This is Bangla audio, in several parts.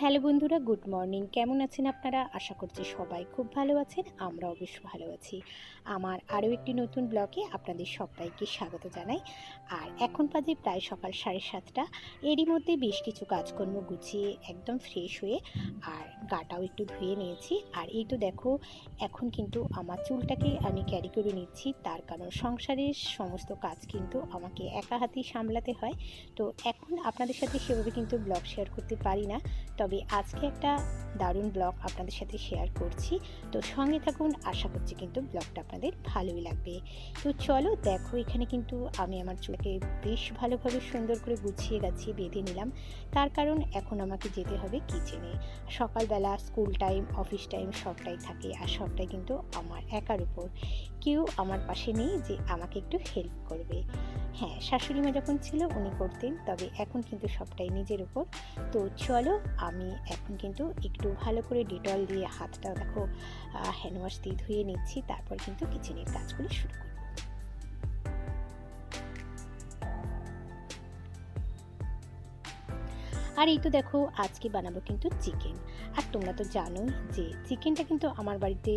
হ্যালো বন্ধুরা, গুড মর্নিং। কেমন আছেন আপনারা? আশা করছি সবাই খুব ভালো আছেন, আমরাও বেশ ভালো আছি। আমার আরও একটি নতুন ব্লগে আপনাদের সবাইকে স্বাগত জানাই। আর এখন বাজে প্রায় সকাল সাড়ে সাতটা। এরই মধ্যে বেশ কিছু কাজকর্ম গুছিয়ে একদম ফ্রেশ হয়ে আর গাটাও একটু ধুয়ে নিয়েছি। আর এই তো দেখো, এখন কিন্তু আমার চুলটাকে আমি ক্যারি করে নিচ্ছি। তার কারণ সংসারের সমস্ত কাজ কিন্তু আমাকে একা হাতেই সামলাতে হয়। তো এখন আপনাদের সাথে সেভাবে কিন্তু ব্লগ শেয়ার করতে পারি না। তবে আজকে একটা দারুণ ব্লগ আপনাদের সাথে শেয়ার করছি। তো সঙ্গে থাকুন, আশা করছি কিন্তু ব্লগটা আপনাদের ভালোই লাগবে। তো চলো দেখো, এখানে কিন্তু আমি আমার চুলকে বেশ ভালোভাবে সুন্দর করে গুছিয়ে গাছিয়ে বেঁধে নিলাম। তার কারণ এখন আমাকে যেতে হবে কিচেনে সকালবেলা স্কুল টাইম অফিস টাইম সবটাই থাকে আর সবটাই কিন্তু আমার একার উপর। কেউ আমার পাশে নেই যে আমাকে একটু হেল্প করবে। হ্যাঁ শাশুড়ি মা যখন ছিল উনি করতেন, তবে এখন কিন্তু সবটাই নিজের উপর। তো চলো আমি এখন কিন্তু একটু ভালো করে ডিটল দিয়ে হাতটা দেখো হ্যান্ড ওয়াশ দিয়ে ধুয়ে নিচ্ছি, তারপর কিন্তু কিচেনের কাজগুলি শুরু করব। আর এই তো দেখো, আজকে বানাবো কিন্তু চিকেন আর তোমরা তো জানোই যে চিকেনটা কিন্তু আমার বাড়িতে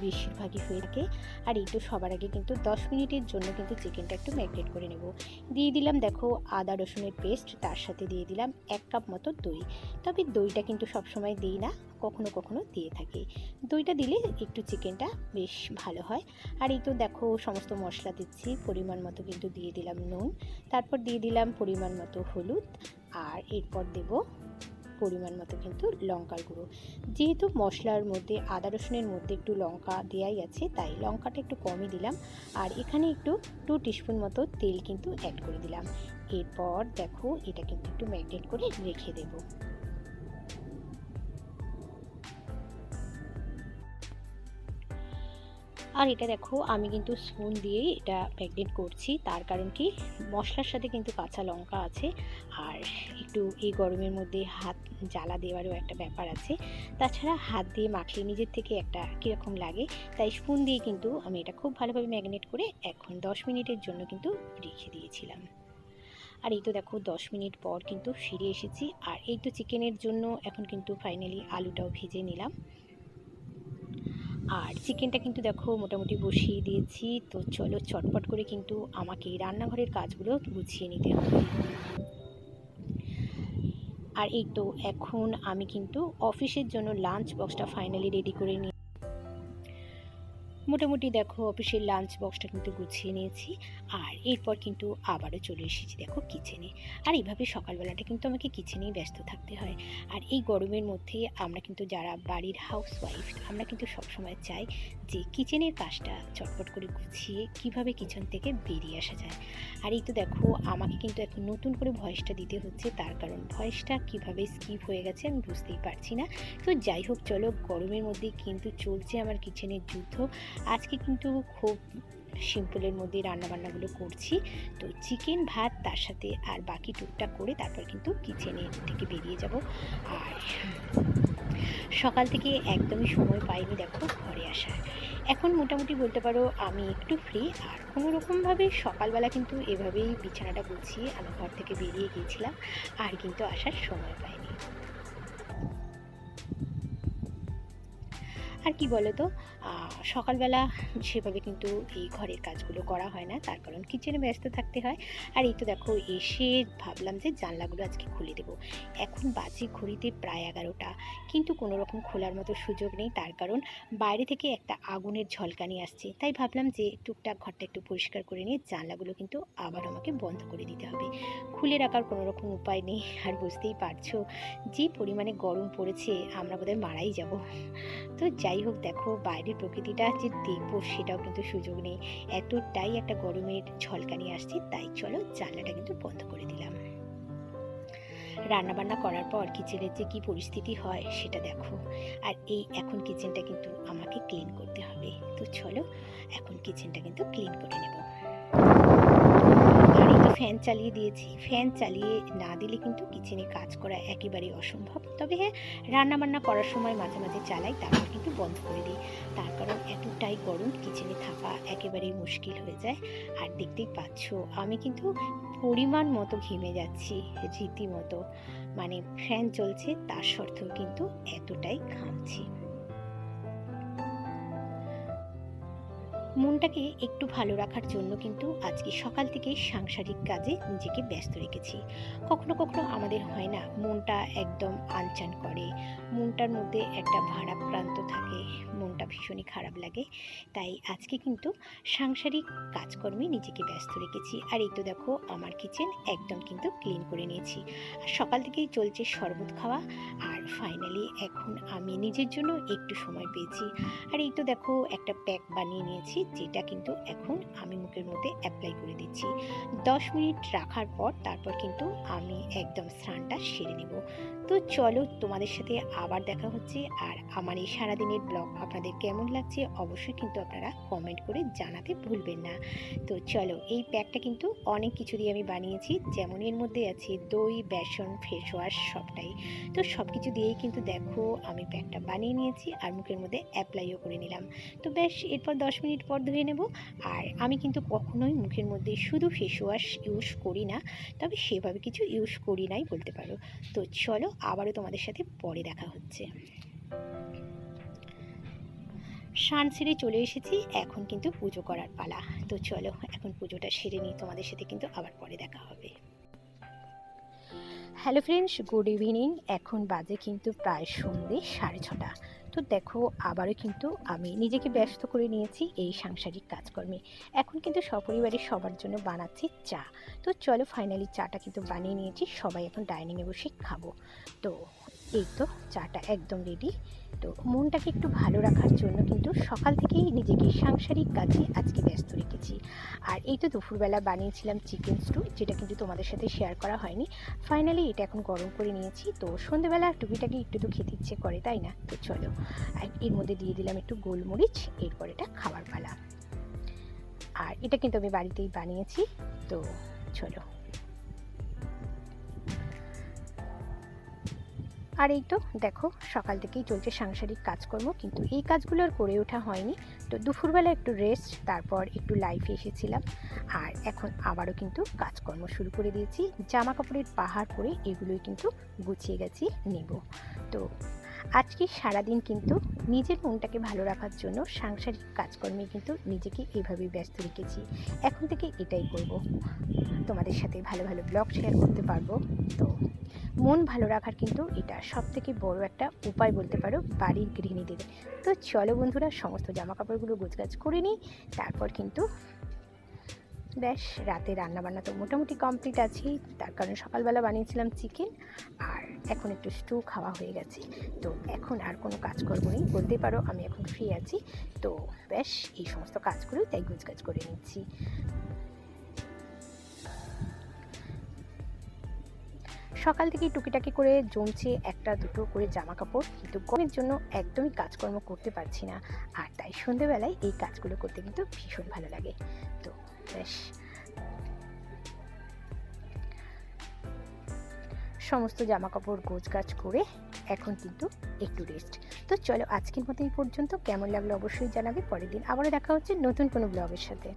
বেশিরভাগই হয়ে থাকে। আর এই তো সবার আগে কিন্তু দশ মিনিটের জন্য কিন্তু চিকেনটা একটু ম্যারিনেট করে নেব। দিয়ে দিলাম দেখো আদা, রসুনের পেস্ট তার সাথে দিয়ে দিলাম এক কাপ মতো দই। তবে দইটা কিন্তু সবসময় দিই না, কখনো কখনো দিয়ে থাকি। দইটা দিলে একটু চিকেনটা বেশ ভালো হয়। আর এই তো দেখো সমস্ত মশলা দিচ্ছি, পরিমাণ মতো কিন্তু দিয়ে দিলাম নুন। তারপর দিয়ে দিলাম পরিমাণ মতো হলুদ। আর এরপর দেব পরিমাণ মতো কিন্তু লঙ্কার গুঁড়ো। যেহেতু মশলার মধ্যে আদা রসুনের মধ্যে একটু লঙ্কা দেওয়াই আছে, তাই লঙ্কাটা একটু কমই দিলাম। আর এখানে একটু টু টিস্পুন মতো তেল কিন্তু অ্যাড করে দিলাম। এরপর দেখো, এটা কিন্তু একটু ম্যাগনেট করে রেখে দেবো। আর এটা দেখো, আমি কিন্তু স্পুন দিয়ে এটা ম্যাগনেট করছি। তার কারণ কি? মশলার সাথে কিন্তু কাঁচা লঙ্কা আছে। আর একটু এই গরমের মধ্যে হাত জ্বালা দেওয়ারও একটা ব্যাপার আছে। তাছাড়া হাত দিয়ে মাখলে নিজের থেকে একটা কীরকম লাগে, তাই স্পুন দিয়ে কিন্তু আমি এটা খুব ভালোভাবে ম্যাগনেট করে এখন দশ মিনিটের জন্য কিন্তু রেখে দিয়েছিলাম। আর এই তো দেখো, দশ মিনিট পর কিন্তু ফিরে এসেছি। আর এই তো চিকেনের জন্য এখন কিন্তু ফাইনালি আলুটাও ভেজে নিলাম। আর চিকেনটা কিন্তু দেখো মোটামুটি বসিয়ে দিয়েছি। তো চলো চটপট করে কিন্তু আমাকে রান্নাঘরের কাজগুলো গুছিয়ে নিতে হবে। আর এই তো এখন আমি কিন্তু অফিসের জন্য লাঞ্চ বক্সটা ফাইনালি রেডি করে নিই মোটামুটি দেখো অফিসের লাঞ্চ বক্সটা কিন্তু গুছিয়ে নিয়েছি। আর এরপর কিন্তু আবারও চলে এসেছি দেখো কিচেনে আর এইভাবে সকালবেলাটা কিন্তু আমাকে কিচেনেই ব্যস্ত থাকতে হয়। আর এই গরমের মধ্যে আমরা কিন্তু যারা বাড়ির হাউস ওয়াইফ আমরা কিন্তু সবসময় চাই যে কিচেনের কাজটা চটপট করে গুছিয়ে কীভাবে কিচেন থেকে বেরিয়ে আসা যায়। আর এই তো দেখো, আমাকে কিন্তু এখন নতুন করে ভয়েসটা দিতে হচ্ছে। তার কারণ ভয়েসটা কীভাবে স্কিপ হয়ে গেছে আমি বুঝতেই পারছি না। তো যাই হোক, চলো গরমের মধ্যে কিন্তু চলছে আমার কিচেনের যুদ্ধ। আজকে কিন্তু খুব সিম্পলের মধ্যে রান্নাবান্নাগুলো করছি। তো চিকেন ভাত তার সাথে আর বাকি টুকটাক করে তারপর কিন্তু কিচেনের থেকে বেরিয়ে যাব। আর সকাল থেকে একদমই সময় পাইনি দেখো ঘরে আসার। এখন মোটামুটি বলতে পারো আমি একটু ফ্রি আর কোনো রকমভাবে সকালবেলা কিন্তু এভাবেই বিছানাটা গুছিয়ে আমি ঘর থেকে বেরিয়ে গিয়েছিলাম, আর কিন্তু আসার সময় পাইনি। আর কি বলো তো সকালবেলা সেভাবে কিন্তু এই ঘরের কাজগুলো করা হয় না। তার কারণ কিচেনে ব্যস্ত থাকতে হয়। আর এই তো দেখো, এসে ভাবলাম যে জানলাগুলো আজকে খুলে দেবো। এখন বাজে ঘড়িতে প্রায় এগারোটা। কিন্তু কোনো রকম খোলার মতো সুযোগ নেই। তার কারণ বাইরে থেকে একটা আগুনের ঝলকানি আসছে। তাই ভাবলাম যে টুকটাক ঘরটা একটু পরিষ্কার করে নিয়ে জানলাগুলো কিন্তু আবার আমাকে বন্ধ করে দিতে হবে। খুলে রাখার কোনো রকম উপায় নেই। আর বুঝতেই পারছ, যে পরিমাণে গরম পড়েছে, আমরা বোধহয় মারাই যাব। তো যাই হোক, দেখো, বাইরের প্রকৃতিটা যে দেখব সেটাও কিন্তু সুযোগ নেই। এতটাই একটা গরমের ঝলকানি আসছে, তাই চলো জানলাটা কিন্তু বন্ধ করে দিলাম। রান্নাবান্না করার পর কিচেনের যে কী পরিস্থিতি হয় সেটা দেখো। আর এই এখন কিচেনটা কিন্তু আমাকে ক্লিন করতে হবে। তো চলো, এখন কিচেনটা কিন্তু ক্লিন করে নেব। ফ্যান চালিয়ে দিয়েছি। ফ্যান চালিয়ে না দিলে কিন্তু কিচেনে কাজ করা একেবারেই অসম্ভব। তবে হ্যাঁ রান্নাবান্না করার সময় মাঝে মাঝে চালাই, তারপর কিন্তু বন্ধ করে দিই। তার কারণ এতটাই গরম কিচেনে থাকা একেবারেই মুশকিল হয়ে যায়। আর দেখতেই পাচ্ছ, আমি কিন্তু পরিমাণ মতো ঘেমে যাচ্ছি রীতিমতো। মানে ফ্যান চলছে, তার সত্ত্বেও কিন্তু এতটাই ঘামছি। মনটাকে একটু ভালো রাখার জন্য কিন্তু আজকে সকাল থেকে সাংসারিক কাজে নিজেকে ব্যস্ত রেখেছি। কখনো কখনো আমাদের হয় না, মনটা একদম আনচান করে। মনটার মধ্যে একটা ভারাক্রান্ত থাকে, মনটা ভীষণই খারাপ লাগে। তাই আজকে কিন্তু সাংসারিক কাজকর্মে নিজেকে ব্যস্ত রেখেছি। আর এই তো দেখো, আমার কিচেন একদম কিন্তু ক্লিন করে নিয়েছি। আর সকাল থেকেই চলছে শরবত খাওয়া। আর ফাইনালি এখন আমি নিজের জন্য একটু সময় পেয়েছি। আর এই তো দেখো, একটা প্যাক বানিয়ে নিয়েছি। যেটা কিন্তু এখন আমি মুখের মধ্যে অ্যাপ্লাই করে দিচ্ছি। দশ মিনিট রাখার পর তারপর কিন্তু আমি একদম স্নানটা সেরে নেব। তো চলো তোমাদের সাথে আবার দেখা হচ্ছে। আর আমার এই সারাদিনের ব্লগ আপনাদের কেমন লাগছে অবশ্যই কিন্তু আপনারা কমেন্ট করে জানাতে ভুলবেন না। তো চলো এই প্যাকটা কিন্তু অনেক কিছু দিয়ে আমি বানিয়েছি। যেমন এর মধ্যে আছে দই, বেসন, ফেস ওয়াশ সবটাই। তো সব কিছু দিয়েই কিন্তু দেখো আমি প্যাকটা বানিয়ে নিয়েছি আর মুখের মধ্যে অ্যাপ্লাইও করে নিলাম। তো ব্যাস এরপর দশ মিনিট পর ধুয়ে নেব। আর আমি কিন্তু কখনোই মুখের মধ্যে শুধু ফেস ওয়াশ ইউজ করি না, তবে সেভাবে কিছু ইউজ করি নাই বলতে পারো। তো চলো আবারও তোমাদের সাথে পরে দেখা হচ্ছে। সান সেরে চলে এসেছি, এখন কিন্তু পুজো করার পালা। তো চলো এখন পুজোটা সেরে নিই, তোমাদের সাথে কিন্তু আবার পরে দেখা হবে। হ্যালো ফ্রেন্ডস গুড ইভিনিং এখন বাজে কিন্তু প্রায় সন্ধে সাড়ে ছটা। তো দেখো, আবারও কিন্তু আমি নিজেকে ব্যস্ত করে নিয়েছি এই সাংসারিক কাজকর্মে। এখন কিন্তু সপরিবারের সবার জন্য বানাচ্ছি চা। তো চলো ফাইনালি চাটা কিন্তু বানিয়ে নিয়েছি, সবাই এখন ডাইনিংয়ে বসে খাব। তো এই তো চাটা একদম রেডি তো মনটাকে একটু ভালো রাখার জন্য কিন্তু সকাল থেকেই নিজেকে সাংসারিক কাজে আজকে ব্যস্ত রেখেছি। আর এই তো দুপুরবেলা বানিয়েছিলাম চিকেন স্টু যেটা কিন্তু তোমাদের সাথে শেয়ার করা হয়নি। ফাইনালি এটা এখন গরম করে নিয়েছি, তো সন্ধেবেলা টুপিটাকে একটু তো খেতে ইচ্ছে করে, তাই না? তো চলো। আর এর মধ্যে দিয়ে দিলাম একটু গোলমরিচ, এরপর এটা খাবার পালা। আর এটা কিন্তু আমি বাড়িতেই বানিয়েছি, তো চলো। আর এই তো দেখো, সকাল থেকেই চলছে সাংসারিক কাজকর্ম, কিন্তু এই কাজগুলো আর করে ওঠা হয়নি। তো দুপুরবেলা একটু রেস্ট তারপর একটু লাইফে এসেছিলাম। আর এখন আবারও কিন্তু কাজকর্ম শুরু করে দিয়েছি। জামা কাপড়ের পাহাড় পরে এগুলোই কিন্তু গুছিয়ে গেছি, নেব। তো আজকে সারাদিন কিন্তু নিজের মনটাকে ভালো রাখার জন্য সাংসারিক কাজকর্মে কিন্তু নিজেকে এইভাবেই ব্যস্ত রেখেছি। এখন থেকে এটাই করব। তোমাদের সাথে ভালো ভালো ব্লগ শেয়ার করতে পারব। তো মন ভালো রাখার কিন্তু এটা সব থেকে বড় একটা উপায় বলতে পারো বাড়ির গৃহিণীদের। তো চলো বন্ধুরা, সমস্ত জামা কাপড়গুলো গোছগাছ করে নিই। তারপর কিন্তু ব্যাস রাতে রান্নাবান্না তো মোটামুটি কমপ্লিট আছে তার কারণে সকালবেলা বানিয়েছিলাম চিকেন আর এখন একটু স্টু খাওয়া হয়ে গেছে। তো এখন আর কোনো কাজ করব নেই। বলতে পারো, আমি এখন ফ্রি আছি। তো ব্যাস এই সমস্ত কাজগুলো তাই গোছগাছ করে নিচ্ছি। সকাল থেকে টুকিটাকি করে জমছে একটা দুটো করে জামা কাপড় কিন্তু গরমের জন্য একদমই কাজকর্ম করতে পারছি না। আর সন্ধেবেলায় এই কাজগুলো করতে কিন্তু ভীষণ ভালো লাগে। তো বেশ। সমস্ত জামা কাপড় গোছ গাছ করে এখন কিন্তু একটু রেস্ট তো চলো আজকের মতো এই পর্যন্ত। কেমন লাগল অবশ্যই জানাবে। পরের দিন আবারও দেখা হচ্ছে নতুন কোনো ব্লগের সাথে।